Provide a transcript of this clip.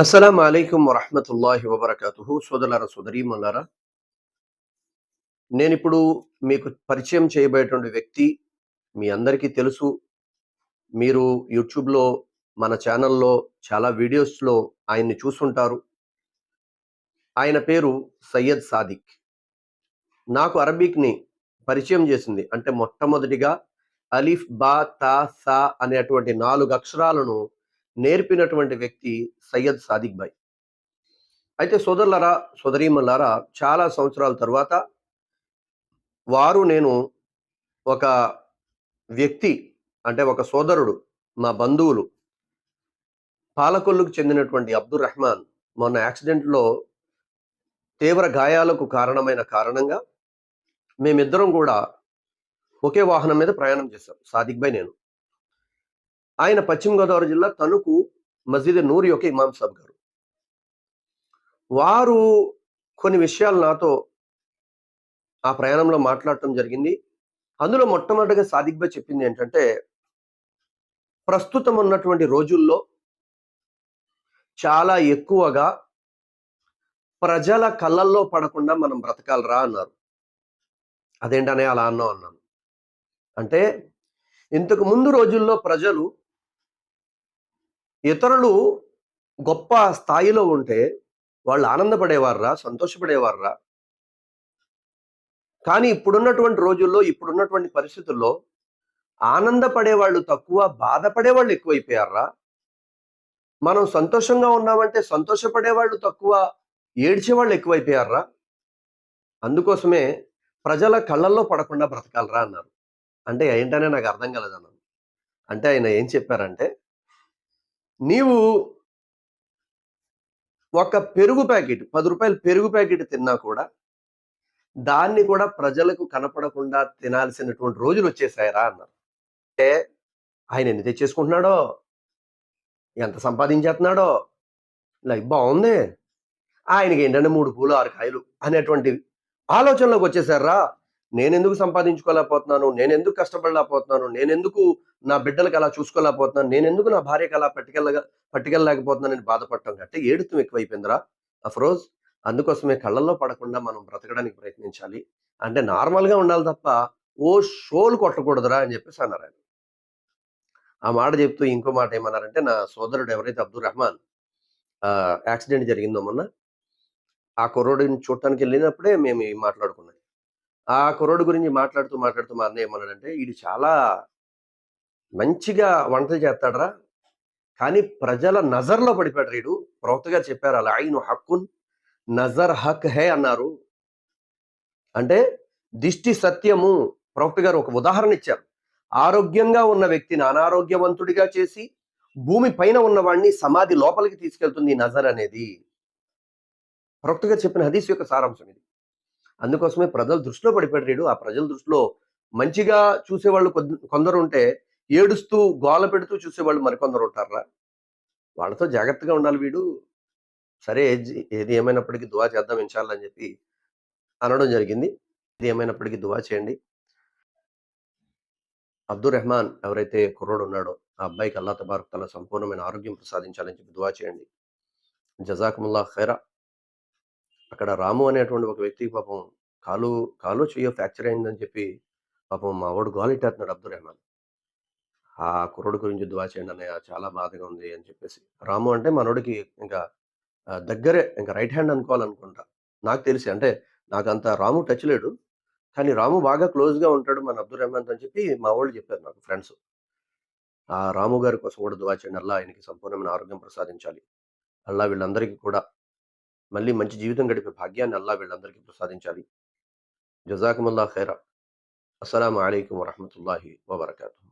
అస్సలం అయికం వరహమతుల్లాహి వబర్కతుహు. సోదరులారా సోదరీమల్లారా నేను ఇప్పుడు మీకు పరిచయం చేయబోయేటువంటి వ్యక్తి మీ అందరికీ తెలుసు. మీరు యూట్యూబ్లో మన ఛానల్లో చాలా వీడియోస్లో ఆయన్ని చూసుంటారు. ఆయన పేరు సయ్యద్ సాదిక్. నాకు అరబిక్ని పరిచయం చేసింది. అంటే మొట్టమొదటిగా అలీఫ్ బా తా సా అనేటువంటి నాలుగు అక్షరాలను నేర్పినటువంటి వ్యక్తి సయ్యద్ సాదిక్ భాయ్. అయితే సోదరులరా సోదరీమల్లారా చాలా సంవత్సరాల తర్వాత వారు నేను ఒక వ్యక్తి అంటే ఒక సోదరుడు మా బంధువులు పాలకొల్లుకు చెందినటువంటి అబ్దుల్ రహమాన్ మొన్న యాక్సిడెంట్లో తీవ్ర గాయాలకు కారణమైన కారణంగా మేమిద్దరం కూడా ఒకే వాహనం మీద ప్రయాణం చేశాం సాదిక్ భాయ్ నేను. ఆయన పశ్చిమ గోదావరి జిల్లా తణుకు మస్జిద్ నూరి యొక్క ఇమాం సాబ్ గారు. వారు కొన్ని విషయాలు నాతో ఆ ప్రయాణంలో మాట్లాడటం జరిగింది. అందులో మొట్టమొదటిగా సాదిక్ చెప్పింది ఏంటంటే ప్రస్తుతం ఉన్నటువంటి రోజుల్లో చాలా ఎక్కువగా ప్రజల కళ్ళల్లో పడకుండా మనం బ్రతకాలరా అన్నారు. అదేంటనే అలా అన్నాం అన్నాను. అంటే ఇంతకు ముందు రోజుల్లో ప్రజలు ఇతరులు గొప్ప స్థాయిలో ఉంటే వాళ్ళు ఆనందపడేవారా సంతోషపడేవారా కానీ ఇప్పుడున్నటువంటి రోజుల్లో ఇప్పుడున్నటువంటి పరిస్థితుల్లో ఆనందపడే వాళ్ళు తక్కువ బాధపడే వాళ్ళు ఎక్కువైపోయారా మనం సంతోషంగా ఉన్నామంటే సంతోషపడే వాళ్ళు తక్కువ ఏడ్చే వాళ్ళు ఎక్కువైపోయారా అందుకోసమే ప్రజల కళ్ళల్లో పడకుండా బ్రతకాలరా అన్నారు. అంటే ఏంటనే నాకు అర్థం కలదన్నాను. అంటే ఆయన ఏం చెప్పారంటే నీవు ఒక పెరుగు ప్యాకెట్ పది రూపాయలు పెరుగు ప్యాకెట్ తిన్నా కూడా దాన్ని కూడా ప్రజలకు కనపడకుండా తినాల్సినటువంటి రోజులు వచ్చేసాయరా అన్నారు. అంటే ఆయన ఎన్ని తెచ్చేసుకుంటున్నాడో? ఎంత సంపాదించేస్తున్నాడో? లైఫ్ బాగుంది. ఆయనకి ఏంటంటే మూడు పూలు ఆరు కాయలు అనేటువంటి ఆలోచనలోకి వచ్చేసారా? నేనెందుకు సంపాదించుకోలేకపోతున్నాను? నేనెందుకు కష్టపడలేకపోతున్నాను? నేనెందుకు నా బిడ్డలకు అలా చూసుకోలేకపోతున్నాను? నేనెందుకు నా భార్యకు అలా పట్టుకెళ్ళ పట్టుకెళ్ళలేకపోతున్నాను నేను బాధపడటం కంటే ఏడుతం ఎక్కువైపోయిందిరా. అఫ్రోజ్ అందుకోసమే కళ్ళల్లో పడకుండా మనం బ్రతకడానికి ప్రయత్నించాలి. అంటే నార్మల్గా ఉండాలి తప్ప ఓ షోలు కొట్టకూడదురా అని చెప్పేసి అన్నారు ఆయన. ఆ మాట చెప్తూ ఇంకో మాట ఏమన్నారంటే నా సోదరుడు ఎవరైతే అబ్దుల్ రహమాన్ యాక్సిడెంట్ జరిగిందో మొన్న ఆ కుర్రోడిని చూడటానికి వెళ్ళినప్పుడే మేము మాట్లాడుకున్నాం. ఆ కుర్రోడు గురించి మాట్లాడుతూ మాట్లాడుతూ మా అన్నయ్య ఏమన్నాడంటే ఇది చాలా మంచిగా వంటలు చేస్తాడరా కానీ ప్రజల నజర్లో పడిపోయాడు వీడు ప్రవక్తగా చెప్పారు అలా ఆయన హక్కున్ నజర్ హక్ హే అన్నారు. అంటే దిష్టి సత్యము ప్రవక్త గారు ఒక ఉదాహరణ ఇచ్చారు. ఆరోగ్యంగా ఉన్న వ్యక్తిని అనారోగ్యవంతుడిగా చేసి భూమి పైన ఉన్నవాడిని సమాధి లోపలికి తీసుకెళ్తుంది నజర్ అనేది. ప్రవక్తగా చెప్పిన హదీస్ యొక్క సారాంశం ఇది. అందుకోసమే ప్రజల దృష్టిలో పడిపోయాడు ఆ ప్రజల దృష్టిలో మంచిగా చూసేవాళ్ళు కొందరు ఉంటే ఏడుస్తూ గోల పెడుతూ చూసేవాళ్ళు మరికొందరు ఉంటారా వాళ్ళతో జాగ్రత్తగా ఉండాలి వీడు. సరే ఏది ఏమైనప్పటికీ దువా చేద్దాం ఇన్షాల్లని చెప్పి అనడం జరిగింది. ఇది ఏమైనప్పటికీ దువా చేయండి. అబ్దుల్ రెహమాన్ ఎవరైతే కుర్రోడు ఉన్నాడో ఆ అబ్బాయికి అల్లా తబారక్ తల సంపూర్ణమైన ఆరోగ్యం ప్రసాదించాలని చెప్పి దువా చేయండి. జజాకుముల్లా ఖైరా. అక్కడ రాము అనేటువంటి ఒక వ్యక్తికి పాపం కాలు కాలు చెయ్యో ఫ్రాక్చర్ అయిందని చెప్పి పాపం మా వాడు గాలిట్టేస్తున్నాడు అబ్దుల్ రెహమాన్. ఆ కుర్రుడు గురించి దువా చేయండి అన్నయ్య చాలా బాధగా ఉంది అని చెప్పేసి. రాము అంటే మనోడికి ఇంకా దగ్గరే ఇంకా రైట్ హ్యాండ్ అనుకోవాలనుకుంటా. నాకు తెలిసి అంటే నాకు అంత రాము టచ్ లేడు. కానీ రాము బాగా క్లోజ్గా ఉంటాడు మన అబ్దుల్ రెహమాన్ అని చెప్పి మా వాళ్ళు చెప్పారు నాకు ఫ్రెండ్స్. ఆ రాము గారి కోసం కూడా దువా చేయండి అల్లా ఆయనకి సంపూర్ణమైన ఆరోగ్యం ప్రసాదించాలి. అల్లా వీళ్ళందరికీ కూడా మళ్ళీ మంచి జీవితం గడిపే భాగ్యాన్ని అల్లా వీళ్ళందరికీ ప్రసాదించాలి. జజాకుముల్లా ఖైరా. అస్సలం అయికం వరహమూల వబర్కూ